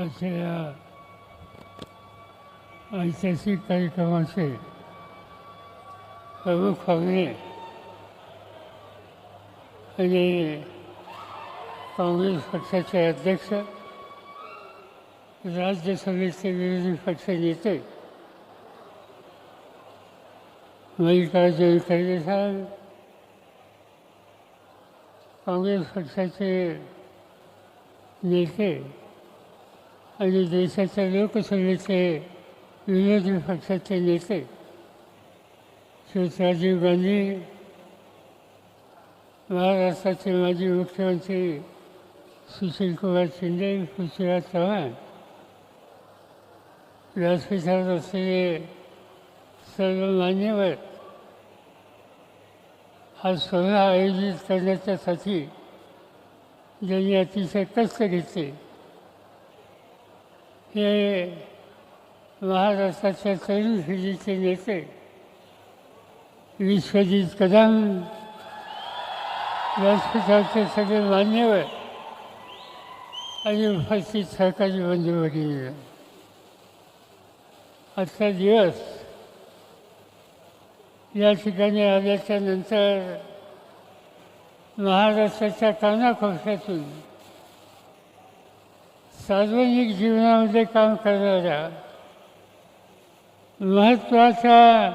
अशा या ऐतिहासिक कार्यक्रमाचे प्रमुख पाहुणे आणि काँग्रेस पक्षाचे अध्यक्ष राज्यसभेचे विरोधी पक्ष नेते मल्लिकार्जुन खरगे साहेब काँग्रेस पक्षाचे नेते आणि देशाच्या लोकसभेचे विरोधी पक्षाचे नेते श्री राजीव गांधी महाराष्ट्राचे माजी मुख्यमंत्री सुशीलकुमार शिंदे पृथ्वीराज चव्हाण व्यासपीठात असलेले सर्व मान्यवर हा सोहळा आयोजित करण्याच्यासाठी ज्यांनी अतिशय कष्ट घेतले. हे महाराष्ट्राच्या तरुण पिढीचे नेते विश्वजित कदम व्यासपीठाचे सगळे मान्यवर आणि उपस्थित सहकारी बंधू भगिनी आजचा दिवस या ठिकाणी आल्याच्यानंतर महाराष्ट्राच्या कानाकोपऱ्यातून सार्वजनिक जीवनामध्ये काम करणाऱ्या महत्त्वाच्या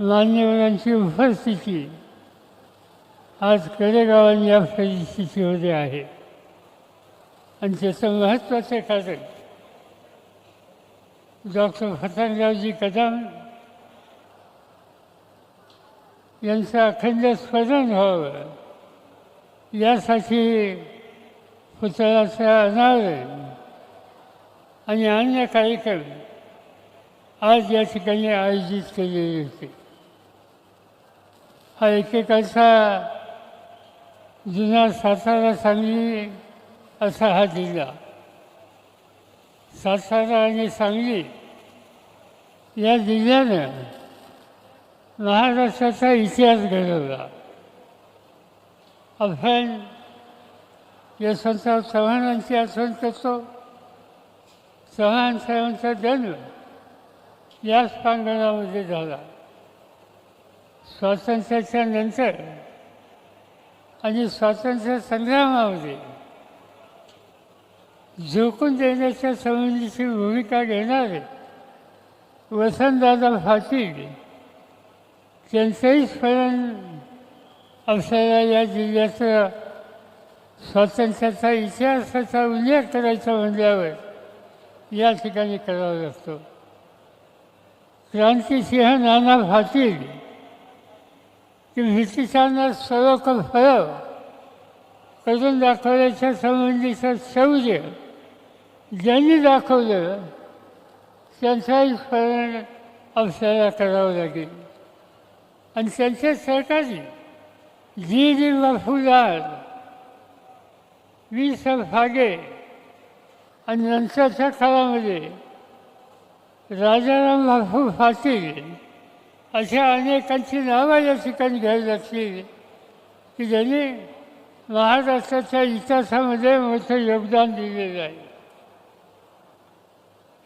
मान्यवरांची उपस्थिती आज कडेगावांनी या परिस्थितीमध्ये आहे. आणि त्याचं महत्त्वाचं कारण डॉक्टर फतनरावजी कदम यांचं अखंड स्मरण व्हावं. यासाठी पुतळ्याचं अनावरण आणि अन्य कार्यक्रम आज या ठिकाणी आयोजित केलेले होते. हा एकेकाचा जुना सातारा सांगली असा हा जिल्हा. सातारा आणि सांगली या जिल्ह्यानं महाराष्ट्राचा इतिहास घडवला. आपण यशवंतराव चव्हाणांची आठवण करतो. चव्हाण साहेबांचा जन्म याच प्रांगणामध्ये झाला. स्वातंत्र्याच्या नंतर आणि स्वातंत्र्य संग्रामामध्ये झोकून देण्याच्या संबंधीची भूमिका घेणारे वसंतदादा पाटील त्यांचंही स्मरण आपल्याला या जिल्ह्याचा स्वातंत्र्याचा इतिहासाचा उल्लेख करायचा म्हणल्यावर या ठिकाणी करावा लागतो. क्रांतिसिंह नाना भातील की ब्रिटिशांना सरोख फळ करून दाखवल्याच्या संबंधीचं शौर्य ज्यांनी दाखवलं त्यांचाही स्मरण आपल्याला करावं लागेल. आणि त्यांच्या सरकारी जी. डी. मफुदार वी स फागे आणि नंतरच्या काळामध्ये राजाराम बापू पाटील अशा अनेकांची नावं या ठिकाणी घ्यावी लागतील की ज्यांनी महाराष्ट्राच्या इतिहासामध्ये मोठं योगदान दिलेलं आहे.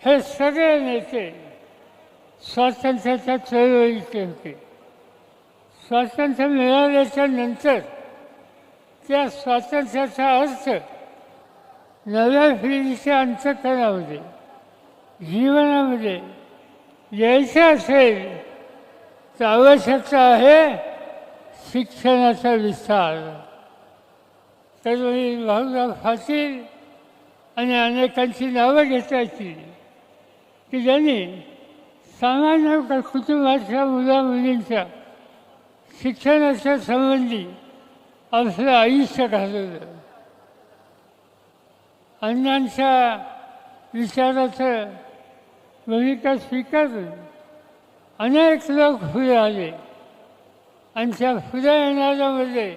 हे सगळे नेते स्वातंत्र्याच्या चळवळीचे होते. स्वातंत्र्य मिळाल्याच्या नंतर त्या स्वातंत्र्याचा अर्थ नव्या पिढीच्या अंतकरणामध्ये जीवनामध्ये यायचं असेल तर आवश्यकता आहे शिक्षणाचा विस्तार. तर मी भाऊराव पाटील आणि अनेकांची नावं घेतायची. की ज्यांनी सामान्य कुटुंबाच्या मुला मुलींच्या शिक्षणाच्या संबंधी आपलं आयुष्य घालवलं. अण्णांच्या विचाराचं भूमिका स्वीकारून अनेक लोक पुढे आले. आणि त्या पुढे येणाऱ्यामध्ये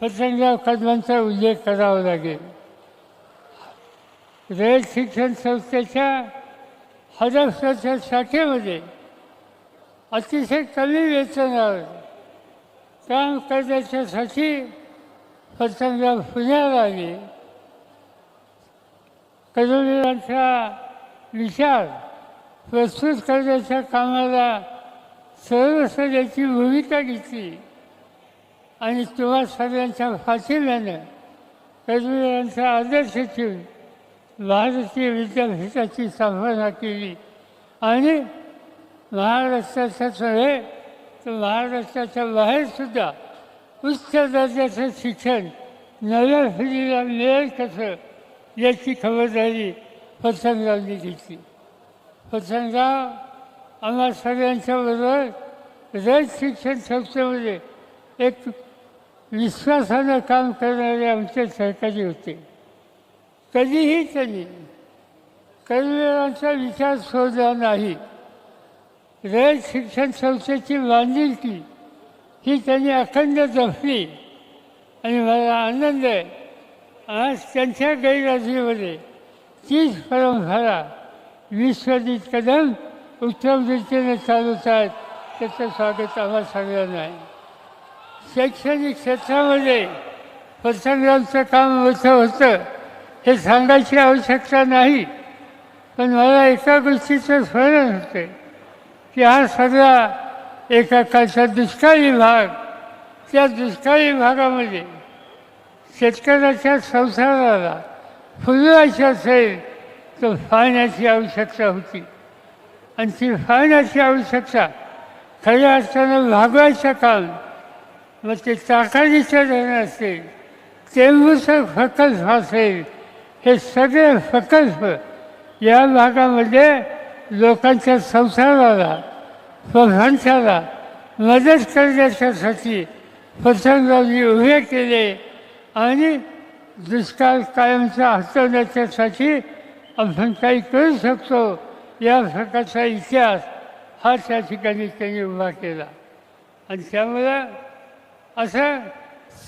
पतंगराव कदमांचा उल्लेख करावा लागेल. रयत शिक्षण संस्थेच्या हजारच्या शाखेमध्ये अतिशय कमी वेतनावर काम करण्याच्यासाठी पतंगराव पुण्याला आले. कर्मवीरांचा विचार प्रस्तुत करण्याच्या कामाला सर्वसण्याची भूमिका घेतली. आणि तुम्हा सगळ्यांच्या फाशील्यानं कर्मवीरांचा आदर्श ठेवून भारतीय विद्यापीठाची स्थापना केली. आणि महाराष्ट्राच्या नव्हे तर महाराष्ट्राच्या बाहेरसुद्धा उच्च दर्जाचं शिक्षण नव्या पिढीला मिळेल कसं? याची खबरदारी पतंगरावनी घेतली. पतंगराव आम्हा सगळ्यांच्याबरोबर रयत शिक्षण संस्थेमध्ये एक विश्वासानं काम करणारे आमचे सहकारी होते. कधीही त्यांनी कर्मवीरांचा विचार सोडला नाही. रयत शिक्षण संस्थेची बांधिलकी ही त्यांनी अखंड जपली आणि मला आनंद आहे. आज त्यांच्या गैरहजेरीमध्ये तीच परंपरा विश्वजित कदम उत्तम रीतीने चालवत आहेत त्याचं स्वागत आम्हाला सगळ्यांना आहे शैक्षणिक क्षेत्रामध्ये पतंगरावचं काम मोठं होतं हे सांगायची आवश्यकता नाही पण मला एका गोष्टीचं स्मरण होते की हा सगळा एका काळचा दुष्काळी भाग त्या दुष्काळी भागामध्ये शेतकऱ्याच्या संसाराला फुलवायचं असेल तर पाण्याची आवश्यकता होती. आणि ती पाण्याची आवश्यकता खऱ्या अर्थानं भागवायचं काम मग ते ताकादीचं धरण असेल तेंबूचं प्रकल्प असेल हे सगळे प्रकल्प या भागामध्ये लोकांच्या संसाराला प्रधानशाला मदत करण्याच्यासाठी पतंगावली उभे केले. आणि दुष्काळ कायमचा हटवण्याच्यासाठी आपण काही करू शकतो. या प्रकारचा इतिहास हा त्या ठिकाणी त्यांनी उभा केला. आणि त्यामुळं असं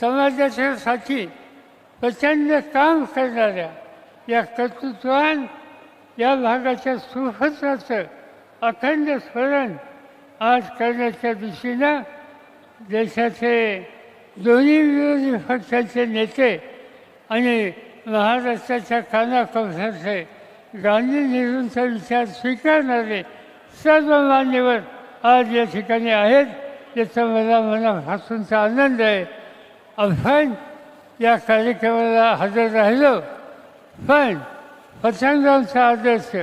समाजाच्यासाठी प्रचंड काम करणाऱ्या या कर्तृत्वान या भागाच्या सुफत्राचं अखंड स्मरण आज करण्याच्या दृष्टीनं देशाचे दोन्ही विरोधी पक्षाचे नेते आणि महाराष्ट्राच्या कानाकोपऱ्याचे गांधी नेहरूंचा विचार स्वीकारणारे सर्व मान्यवर आज या ठिकाणी आहेत. याचा मला मनापासूनचा आनंद आहे. आपण या कार्यक्रमाला हजर राहिलो. पण पतंगरावचा आदर्श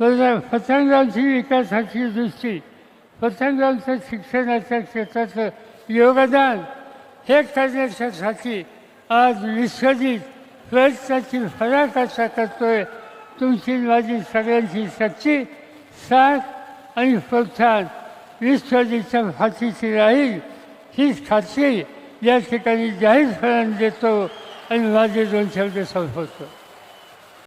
म्हणजे पतंगरावची विकासाची दृष्टी पतंगरावचं शिक्षणाच्या क्षेत्राचं योगदान हे करण्याच्यासाठी आज विश्वजित प्रयत्नाची फरक असा करतोय. तुमची माझी सगळ्यांची शक्ती साथ आणि प्रोत्साहन विश्वजितच्या फाशीची राहील. हीच खात्री या ठिकाणी जाहीर जाहीरपणाने देतो आणि माझे दोन शब्द संपवतो.